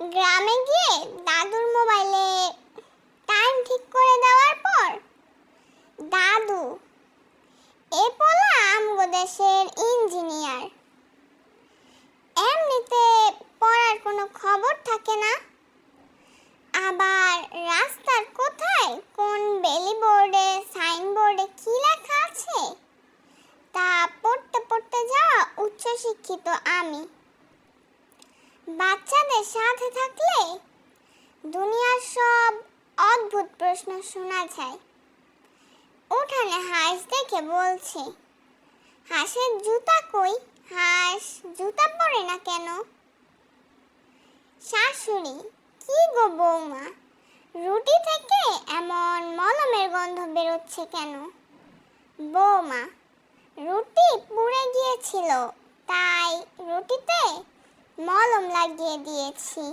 গ্রামে গিয়ে দাদুর মোবাইলে টাইম ঠিক করে দেওয়ার পর, দাদু এ পোলা আমগো দেশের ইঞ্জিনিয়ার এমনিতে পড়ার কোনো খবর থাকে না। আবার রাস্তার কোথায় কোন বেলি বোর্ডে সাইনবোর্ডে কি লেখা আছে, তা পড়তে পড়তে যাওয়া উচ্চশিক্ষিত আমি। বাচ্চাদের সাথে থাকলে দুনিয়ার সব অদ্ভুত প্রশ্ন শোনা যায়। উঠানে হাঁস দেখে বলছে, হাঁসের জুতা কই? হাঁস জুতা পরে না কেন? শাশুড়ি, কি গো বৌমা? রুটি থেকে এমন মলমের গন্ধ বেরোচ্ছে কেন? বৌমা, রুটি পুড়ে গিয়েছিল, তাই রুটিতে মলম লাগিয়ে দিয়েছি।